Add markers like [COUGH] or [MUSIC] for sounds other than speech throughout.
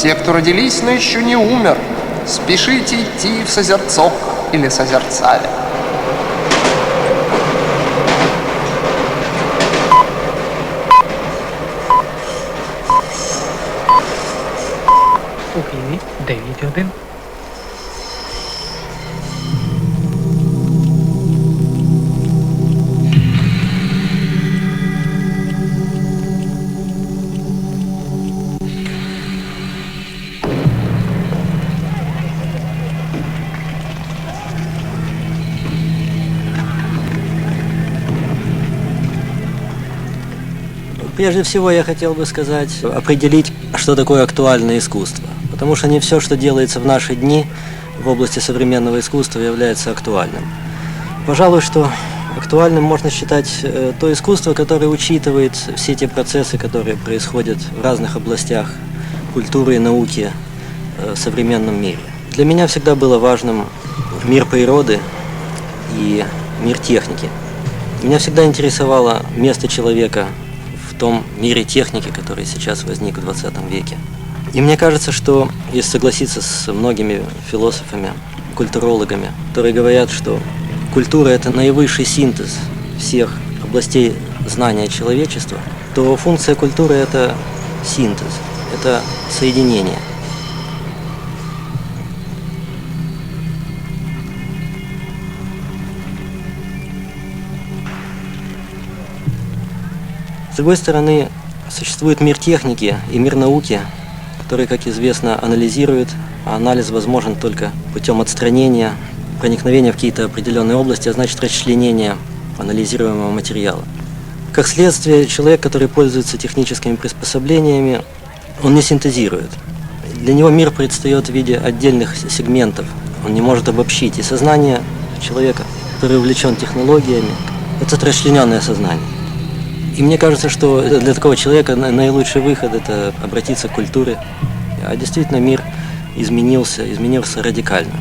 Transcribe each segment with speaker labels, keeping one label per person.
Speaker 1: Те, кто родились, но еще не умер, спешите идти в Созерцок или Созерцале.
Speaker 2: У Києві 9.1.
Speaker 3: Прежде всего я хотел бы сказать, определить, что такое актуальное искусство. Потому что не все, что делается в наши дни в области современного искусства, является актуальным. Пожалуй, что актуальным можно считать э, то искусство, которое учитывает все те процессы, которые происходят в разных областях культуры и науки э, в современном мире. Для меня всегда было важным мир природы и мир техники. Меня всегда интересовало место человека том мире техники, который сейчас возник в 20 веке. И мне кажется, что если согласиться с многими философами, культурологами, которые говорят, что культура – это наивысший синтез всех областей знания человечества, то функция культуры – это синтез, это соединение. Другой стороны, существует мир техники и мир науки, который, как известно, анализирует, а анализ возможен только путем отстранения, проникновения в какие-то определенные области, а значит расчленения анализируемого материала. Как следствие, человек, который пользуется техническими приспособлениями, он не синтезирует. Для него мир предстает в виде отдельных сегментов. Он не может обобщить. И сознание человека, который увлечен технологиями, это расчлененное сознание. И мне кажется, что для такого человека на- наилучший выход – это обратиться к культуре. А действительно мир изменился, изменился радикально.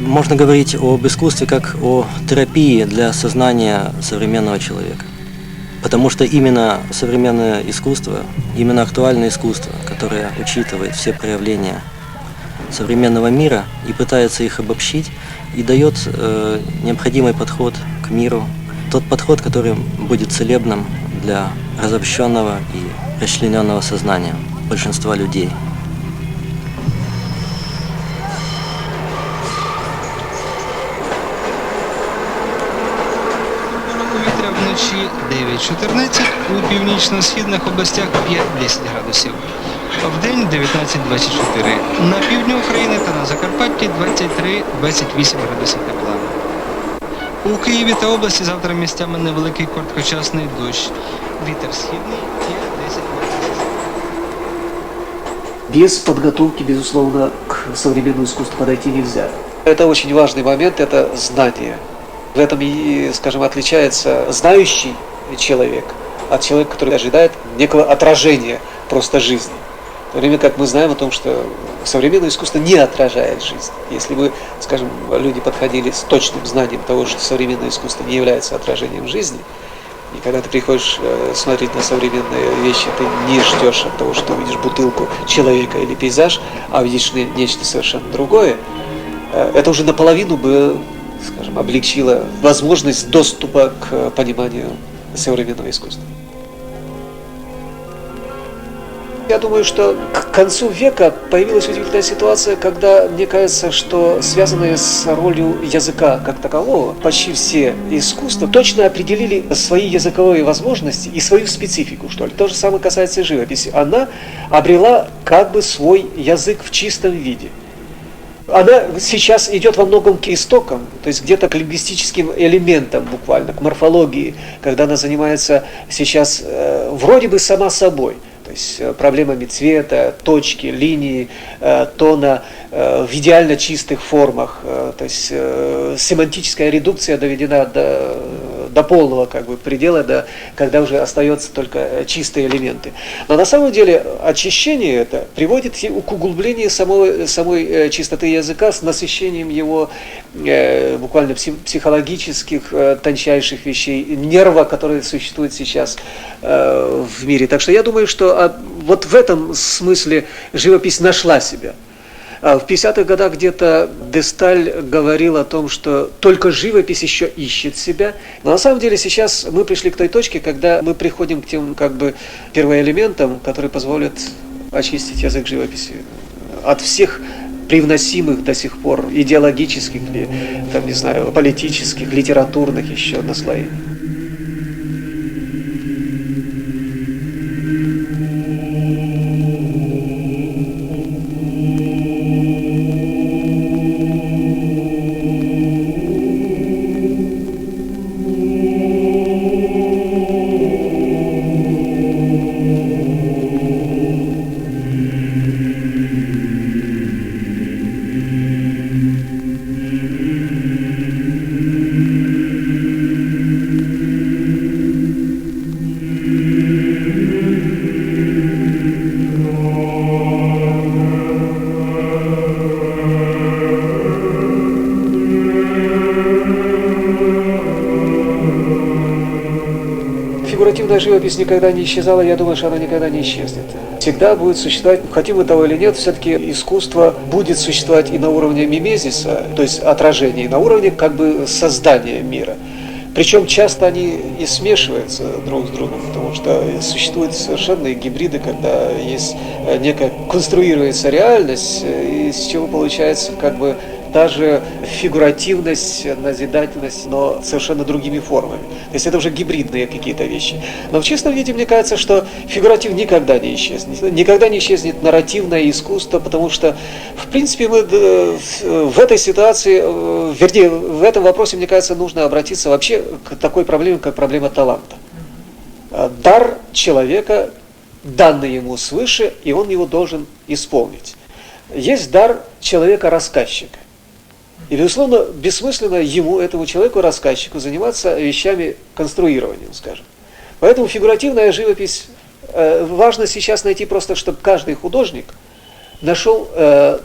Speaker 3: Можно говорить об искусстве как о терапии для сознания современного человека. Потому что именно современное искусство, именно актуальное искусство, которое учитывает все проявления современного мира и пытается их обобщить, и дает э, необходимый подход к миру, тот подход, который будет целебным для разобщенного и расчлененного сознания большинства людей.
Speaker 4: Повітря вночі 9-14, у північно-східних областях 5-10 градусів. В день 19-24. На півдні України та на Закарпатті 23-28 градусів тепла. У Києві та області завтра місцями невеликий короткочасний дощ. Вітер східний 5-10 метрів.
Speaker 5: Без подготовки, безусловно, к современному искусству подойти нельзя.
Speaker 6: Это очень важный момент, это знание. В этом и, скажем, отличается знающий человек от человека, который ожидает некого отражения просто жизни. То время как мы знаем о том, что современное искусство не отражает жизнь. Если бы, скажем, люди подходили с точным знанием того, что современное искусство не является отражением жизни, и когда ты приходишь э, смотреть на современные вещи, ты не ждешь от того, что увидишь бутылку человека или пейзаж, а видишь не- нечто совершенно другое, э, это уже наполовину бы, скажем, облегчило возможность доступа к пониманию современного искусства. Я думаю, что к концу века появилась удивительная ситуация, когда, мне кажется, что связанные с ролью языка как такового, почти все искусства точно определили свои языковые возможности и свою специфику, что ли. То же самое касается и живописи. Она обрела как бы свой язык в чистом виде. Она сейчас идет во многом к истокам, то есть где-то к лингвистическим элементам буквально, к морфологии, когда она занимается сейчас э, вроде бы сама собой, есть э, проблемами цвета, точки, линии, э, тона э, в идеально чистых формах, то есть семантическая редукция доведена до, до полного как бы предела, до, когда уже остается только э, чистые элементы. Но на самом деле очищение это приводит к углублению самой, самой э, чистоты языка с насыщением его э, буквально пси- психологических э, тончайших вещей, нерва, которые существуют сейчас э, в мире. Так что я думаю, что а, вот в этом смысле живопись нашла себя. А В 50-х годах где-то Десталь говорил о том, что только живопись еще ищет себя. Но на самом деле сейчас мы пришли к той точке, когда мы приходим к тем как бы первоэлементам, которые позволят очистить язык живописи от всех привносимых до сих пор идеологических, или, там, не знаю, политических, литературных еще наслоений. Фигуративная живопись никогда не исчезала, я думаю, что она никогда не исчезнет. Всегда будет существовать, хотим мы того или нет, все-таки искусство будет существовать и на уровне мимезиса, то есть отражения, и на уровне как бы создания мира. Причем часто они и смешиваются друг с другом, потому что существуют совершенные гибриды, когда есть э, некая конструируется реальность, э, из чего получается как бы даже фигуративность, назидательность, но совершенно другими формами. То есть это уже гибридные какие-то вещи. Но в чистом виде мне кажется, что фигуратив никогда не исчезнет. Никогда не исчезнет нарративное искусство, потому что, в принципе, мы э, в этой ситуации, э, вернее, в этом вопросе, мне кажется, нужно обратиться вообще к такой проблеме, как проблема таланта. Э, Дар человека, данный ему свыше, и он его должен исполнить. Есть дар человека-рассказчика. И, безусловно, бессмысленно ему, этому человеку, рассказчику, заниматься вещами конструированием, скажем. Поэтому фигуративная живопись, э, важно сейчас найти просто, чтобы каждый художник нашел э,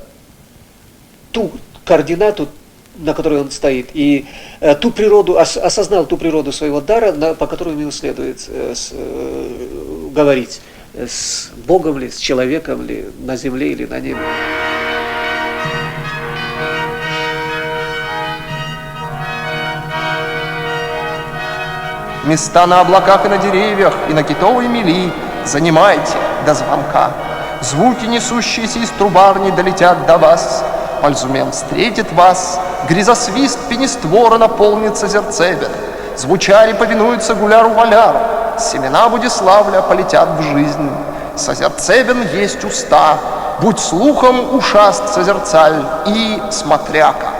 Speaker 6: ту координату, на которой он стоит, и э, ту природу, ос- осознал ту природу своего дара, на- по которой ему следует э, с- э, говорить. Э, С Богом ли, с человеком ли, на земле или на небе.
Speaker 1: Места на облаках и на деревьях, и на китовой мели занимайте до звонка. Звуки, несущиеся из трубарни, долетят до вас. Пальзумен встретит вас, гризосвист пенествора наполнит созерцебен. Звучари повинуются гуляру-валяру, семена Будиславля полетят в жизнь. Созерцебен есть уста, будь слухом ушаст созерцаль и смотряка.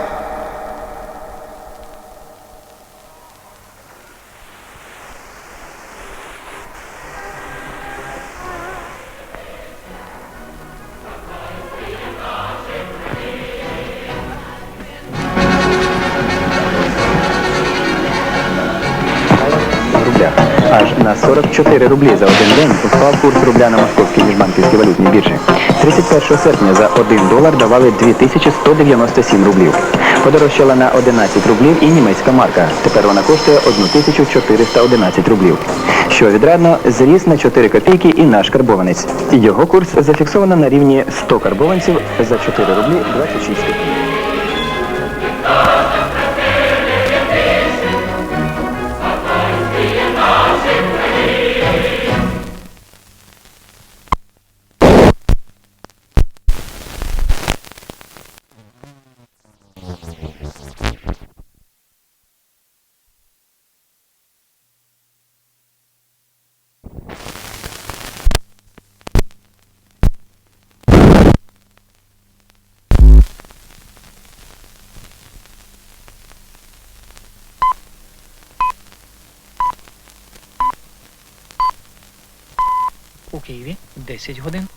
Speaker 2: 4 рублі за один день впав курс рубля на московській міжбанківській валютній біржі. 31 серпня за 1 долар давали 2197 рублів. Подорожчала на 11 рублів і німецька марка. Тепер вона коштує 1411 рублів. Що відрадно, зріс на 4 копійки і наш карбованець. Його курс зафіксовано на рівні 100 карбованців за 4 рублі 26 копійок.
Speaker 7: Києві 10 годин.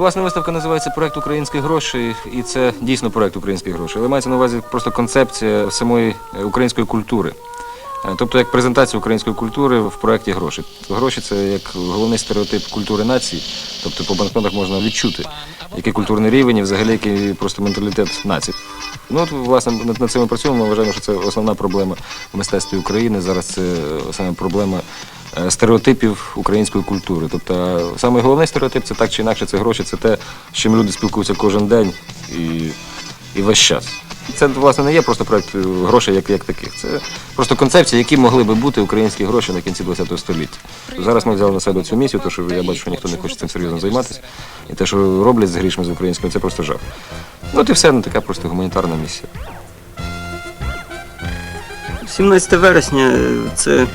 Speaker 8: Власне, виставка називається Проект українських грошей, і це дійсно проект українських грошей. Але мається на увазі просто концепція самої е, української культури. Е, Тобто як презентація української культури в проєкті гроші. Гроші це як головний стереотип культури нації. Тобто по банкнотах можна відчути, який культурний рівень і взагалі який просто менталітет нації. Ну от, власне, над, цим працюємо. Ми вважаємо, що це основна проблема в мистецтві України. Зараз це е, саме проблема стереотипів української культури. Тобто е, саме головний стереотип це так чи інакше, це гроші, це те, з чим люди спілкуються кожен день і, і весь час. Це власне не є просто проект е, грошей як, як таких. Це просто концепція, які могли би бути українські гроші на кінці ХХ століття. Зараз ми взяли на себе цю місію, тому що я бачу, що ніхто не хоче цим серйозно займатися. І те, що роблять з грішми з українськими, це просто жах. Ну, от і все, ну така просто гуманітарна місія.
Speaker 9: 17 вересня е, це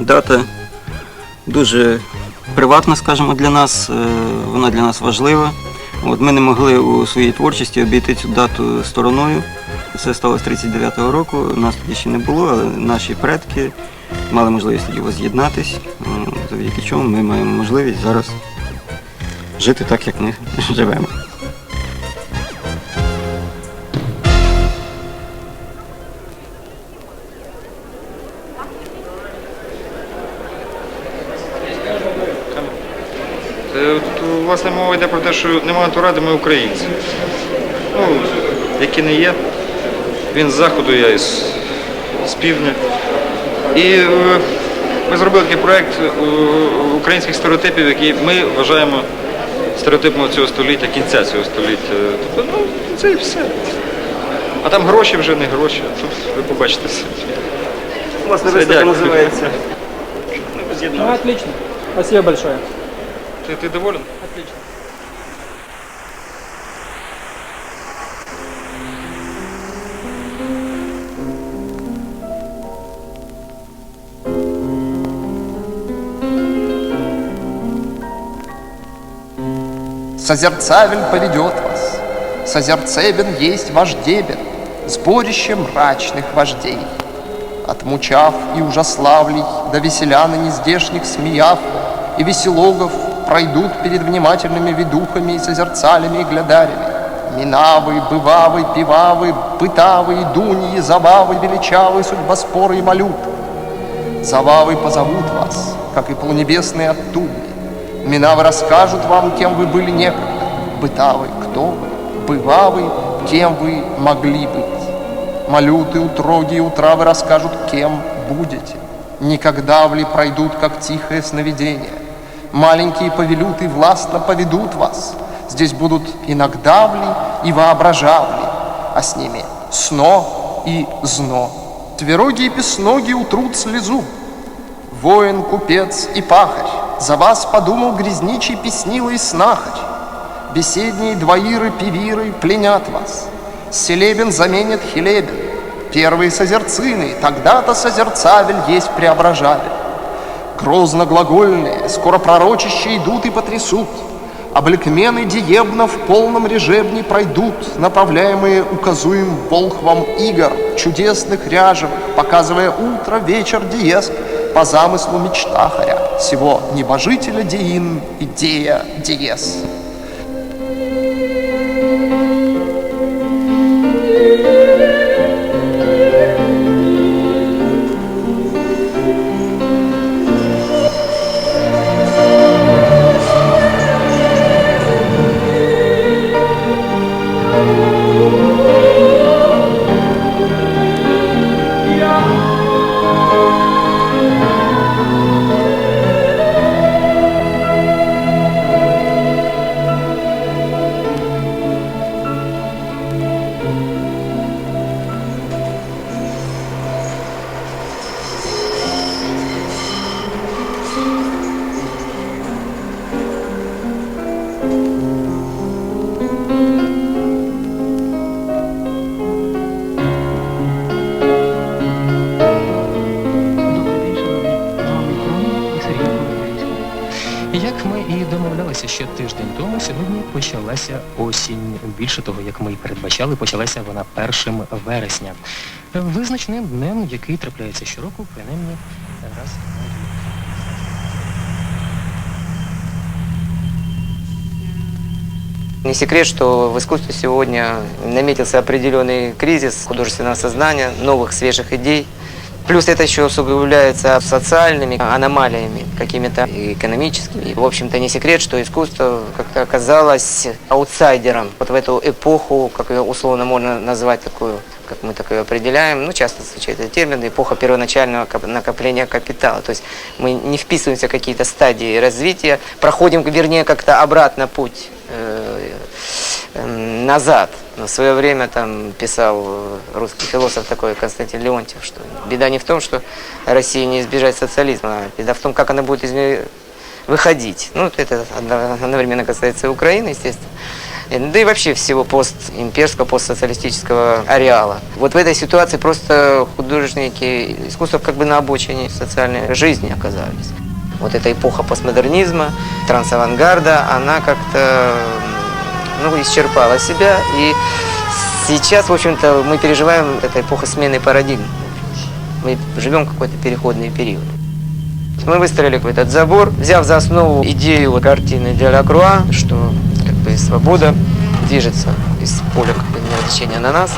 Speaker 9: дата дуже приватна, скажімо, для нас. е, Вона для нас важлива. От ми не могли у своїй творчості обійти цю дату стороною. Це сталося 39-го року. Нас тоді ще не було, але наші предки мали можливість тоді воз'єднатись, завдяки чому ми маємо можливість зараз жити так, як ми [LAUGHS] живемо.
Speaker 8: Мова йде про те, що немає Туради, ми українці. Ну, які не є. Він з заходу, я із, з півдня. І е, ми зробили такий проєкт е, українських стереотипів, які ми вважаємо стереотипами цього століття, кінця цього століття. Тобто, ну, це і все. А там гроші вже не гроші. Тут ви побачите все.
Speaker 9: Власне,
Speaker 8: виставка
Speaker 9: називається.
Speaker 7: Ну, отлично. Спасибо большое.
Speaker 8: Ти, ти доволен?
Speaker 1: Созерцавель поведет вас, Созерцебен есть ваш дебет, Сборище мрачных вождей. Отмучав и ужаславлей, До веселян и нездешних смеяв, И веселогов пройдут перед внимательными ведухами И созерцалями и глядарями. Минавы, бывавы, пивавы, бытавы, дуньи, забавы, величавы, судьбоспоры и малют. Зававы позовут вас, как и полунебесные оттуда. Минавы расскажут вам, кем вы были некогда. Бытавы, кто вы, бывавы, кем вы могли быть. Малюты, утроги и утравы расскажут, кем будете. Никогда ли пройдут, как тихое сновидение. Маленькие повелюты властно поведут вас. Здесь будут иногда вли и воображавли, а с ними сно и зно. Твероги и песноги утрут слезу, Воин, купец и пахарь, За вас подумал грязничий песнилый снахарь. Беседние двоиры, певиры пленят вас. Селебен заменит Хилебен. Первые созерцины, тогда-то созерцавель есть преображавель. Грозно глагольные, скоро пророчище идут и потрясут. Облекмены диебно в полном режебне пройдут, направляемые указуем волхвом игр, чудесных ряжевых, показывая утро, вечер, диез, по замыслу мечтахаря, всего небожителя диин, идея, диез.
Speaker 10: почалася осінь. Більше того, як ми і передбачали, почалася вона 1 вересня. Визначним днем, який трапляється щороку, принаймні раз на рік.
Speaker 11: Не секрет, что в искусстве сегодня наметился определенный кризис художественного сознания, новых свежих идей. Плюс это еще усугубляется социальными аномалиями, какими-то экономическими. В общем-то, не секрет, что искусство как-то оказалось аутсайдером вот в эту эпоху, как ее условно можно назвать такую, как мы такое определяем, ну, часто встречается термин, эпоха первоначального накопления капитала. То есть мы не вписываемся в какие-то стадии развития, проходим, вернее, как-то обратно путь э, назад. Но в свое время там писал русский философ такой Константин Леонтьев, что беда не в том, что России не избежать социализма, а беда в том, как она будет из нее выходить. Ну, это одно- одновременно касается и Украины, естественно. Э, Да и вообще всего постимперского, постсоциалистического ареала. Вот в этой ситуации просто художники искусства как бы на обочине социальной жизни оказались. Вот эта эпоха постмодернизма, трансавангарда, она как-то ну, исчерпала себя. И сейчас, в общем-то, мы переживаем эту эпоху смены парадигм. Мы живем какой-то переходный период. Мы выстроили какой-то забор, взяв за основу идею картины Деля Круа, что как бы свобода движется из поля как бы, неотвлечения на нас.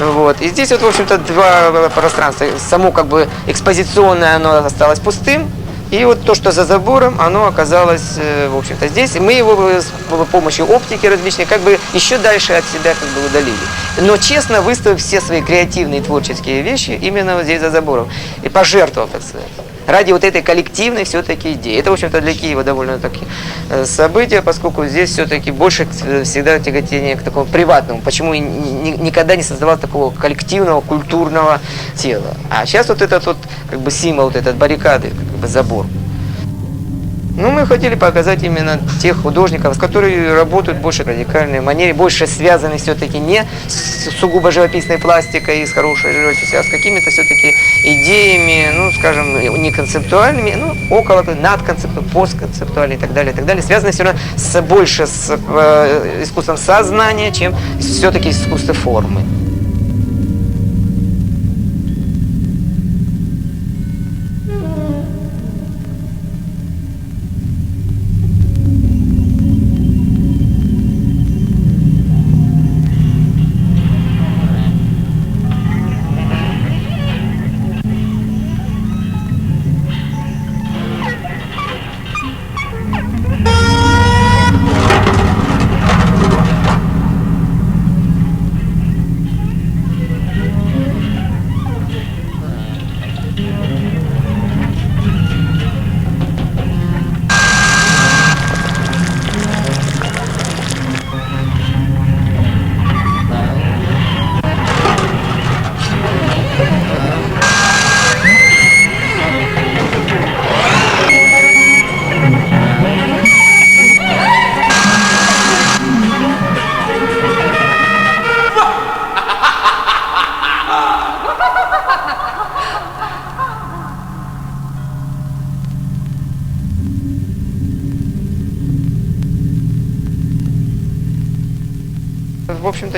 Speaker 11: Вот. И здесь вот, в общем-то, два пространства. Само как бы экспозиционное оно осталось пустым, и вот то, что за забором, оно оказалось, э, в общем-то, здесь. И мы его э, с помощью оптики различной как бы еще дальше от себя как бы удалили. Но честно выставив все свои креативные творческие вещи именно вот здесь за забором. И пожертвовал, так сказать. Ради вот этой коллективной все-таки идеи. Это, в общем-то, для Киева довольно таки э, событие, поскольку здесь все-таки больше всегда тяготение к такому приватному. Почему и ни- ни- никогда не создавал такого коллективного, культурного тела. А сейчас вот этот вот как бы символ, вот этот баррикады, как бы забор. Ну, мы хотели показать именно тех художников, которые работают больше в радикальной манере, больше связаны все-таки не с сугубо живописной пластикой и с хорошей живописью, а с какими-то все-таки идеями, ну, скажем, не концептуальными, ну, около, надконцептуальными, постконцептуальными и так далее, и так далее, связаны все равно с, больше с э, искусством сознания, чем все-таки с искусством формы.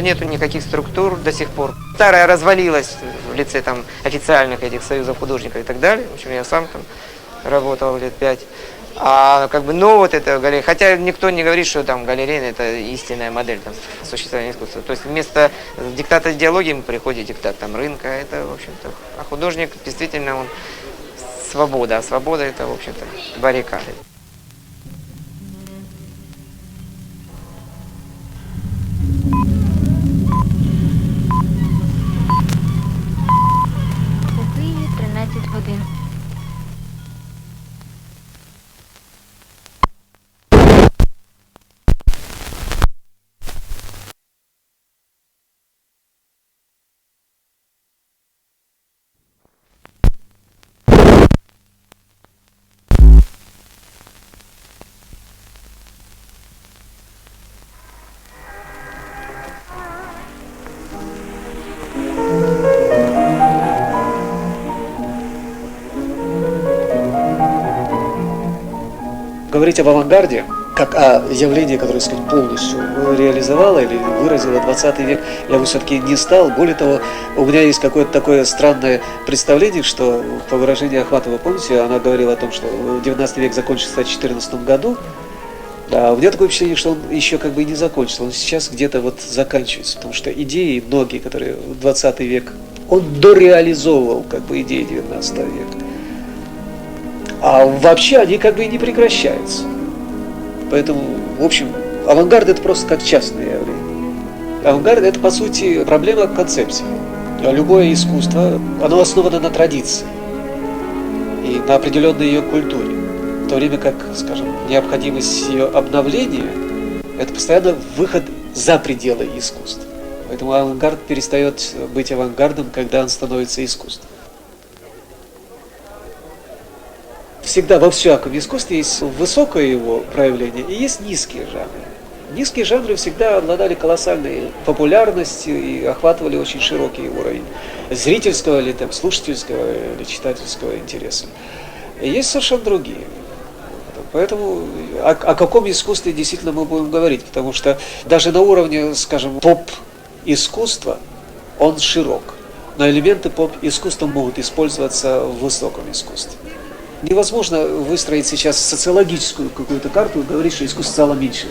Speaker 11: Нету никаких структур до сих пор. Старая развалилась в лице там официальных этих союзов художников и так далее. В общем, я сам там работал лет пять. А как бы, ну вот это галерея, хотя никто не говорит, что там галерея это истинная модель там, существования искусства. То есть вместо диктата идеологии приходит диктат там рынка, это, в общем-то, а художник действительно он свобода, а свобода это, в общем-то, баррикады.
Speaker 6: Говорить об авангарде, как о явлении, которое, сказать, полностью реализовало или выразило 20 век, я бы все-таки не стал. Более того, у меня есть какое-то такое странное представление, что по выражению Ахматова, помните, она говорила о том, что 19 век закончится в 2014 году, Да, у меня такое впечатление, что он еще как бы и не закончился, он сейчас где-то вот заканчивается, потому что идеи многие, которые в 20 век, он дореализовывал как бы идеи 19 века. А вообще они как бы и не прекращаются. Поэтому, в общем, авангард это просто как частное явление. Авангард это по сути проблема концепции. А Любое искусство, оно основано на традиции и на определенной ее культуре. В то время как, скажем, необходимость ее обновления – это постоянно выход за пределы искусства. Поэтому авангард перестает быть авангардом, когда он становится искусством. Всегда во всяком искусстве есть высокое его проявление и есть низкие жанры. Низкие жанры всегда обладали колоссальной популярностью и охватывали очень широкий уровень зрительского или там, слушательского или читательского интереса. И есть совершенно другие. Поэтому о, о каком искусстве действительно мы будем говорить, потому что даже на уровне, скажем, поп-искусства он широк, но элементы поп-искусства могут использоваться в высоком искусстве. Невозможно выстроить сейчас социологическую какую-то карту и говорить, что искусство стало меньше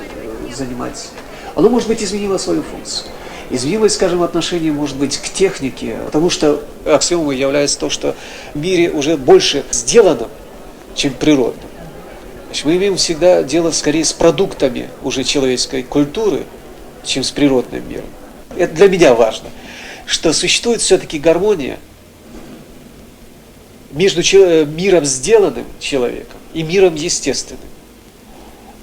Speaker 6: занимать. Оно, может быть, изменило свою функцию. Изменилось, скажем, отношение, может быть, к технике, потому что аксиомой является то, что в мире уже больше сделано, чем природно. Мы имеем всегда дело скорее с продуктами уже человеческой культуры, чем с природным миром. Это для меня важно, что существует все-таки гармония между миром сделанным человеком и миром естественным.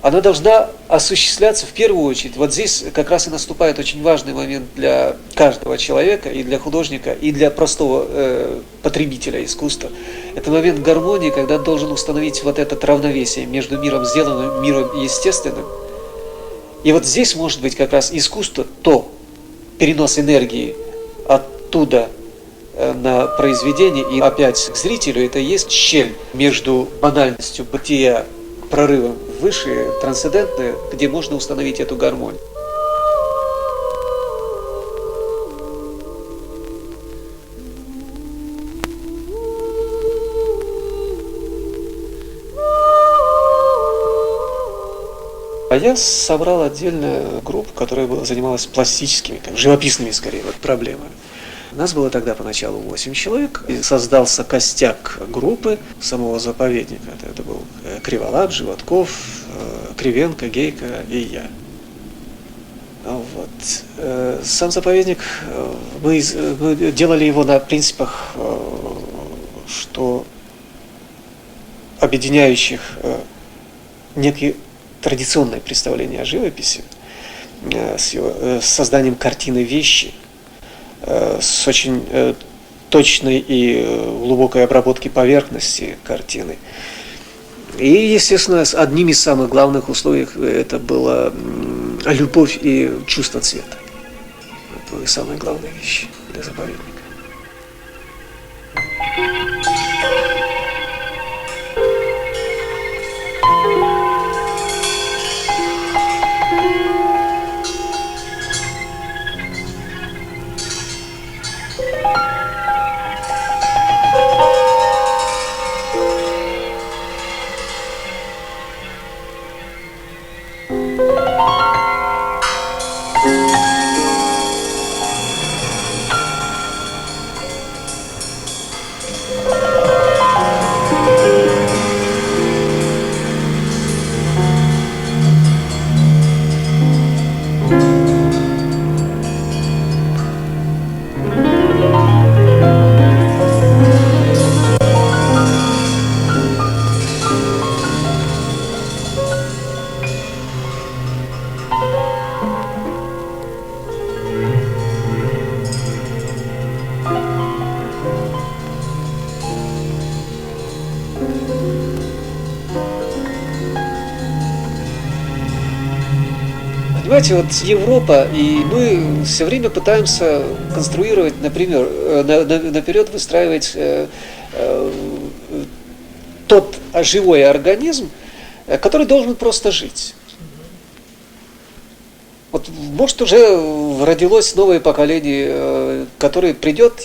Speaker 6: Она должна осуществляться в первую очередь. Вот здесь как раз и наступает очень важный момент для каждого человека, и для художника, и для простого э, потребителя искусства. Это момент гармонии, когда должен установить вот это равновесие между миром сделанным, миром естественным. И вот здесь может быть как раз искусство, то перенос энергии оттуда э, на произведение и опять к зрителю, это есть щель между банальностью бытия, прорывом высшее, трансцендентное, где можно установить эту гармонию. А я собрал отдельную группу, которая занималась пластическими, как, живописными скорее, вот, проблемами. Нас было тогда поначалу 8 человек, и создался костяк группы самого заповедника. Это, это был э, Криволап, Животков, э, Кривенко, Гейка и я. Вот. Э, сам заповедник, мы, мы делали его на принципах, что объединяющих некие традиционное представление о живописи, с, его, с созданием картины вещи – с очень э, точной и э, глубокой обработки поверхности картины. И, естественно, одним из самых главных условий это была любовь и чувство цвета. Это были самые главные вещи для заповедника. Понимаете, вот Европа, и мы все время пытаемся конструировать, например, э, на, на, наперед выстраивать э, э, тот живой организм, который должен просто жить. Вот, может, уже родилось новое поколение, которое придет,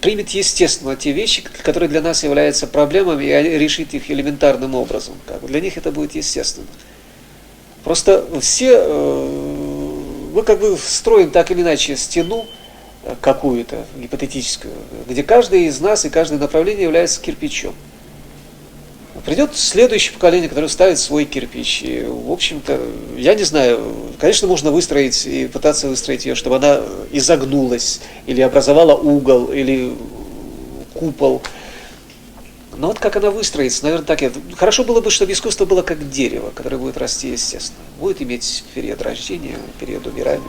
Speaker 6: примет естественно те вещи, которые для нас являются проблемами, и решит их элементарным образом. Для них это будет естественно. Просто все, э, мы как бы строим так или иначе стену э, какую-то гипотетическую, где каждый из нас и каждое направление является кирпичом. Придет следующее поколение, которое ставит свой кирпич. И, в общем-то, я не знаю, конечно, можно выстроить и пытаться выстроить ее, чтобы она изогнулась, или образовала угол, или купол. Но вот как она выстроится, наверное, так. я- Хорошо было бы, чтобы искусство было как дерево, которое будет расти естественно. Будет иметь период рождения, период умирания.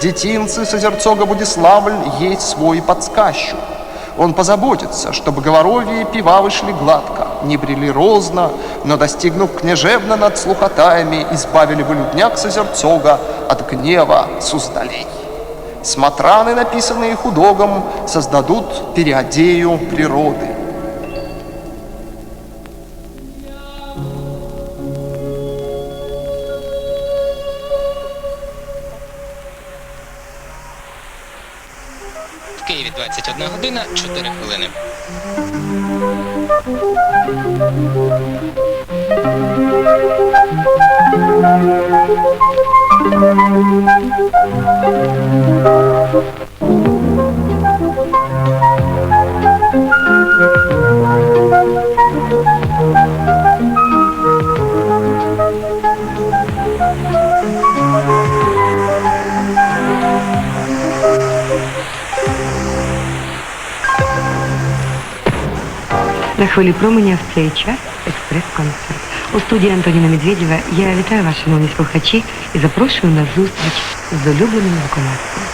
Speaker 1: В детинце созерцога Будиславль есть свой подсказчик. Он позаботится, чтобы говорові пива вышли гладко, не брели розно, но, достигнув княжевно над слухотаями, избавили бы людняк созерцога от гнева суздалей. Смотраны, написанные худогом, создадут периодею природы.
Speaker 12: На хвилі променя в цей час експрес-концерт. У студії Антоніна Медведєва я вітаю вас, шановні слухачі, і запрошую на зустріч з улюбленим виконавцем.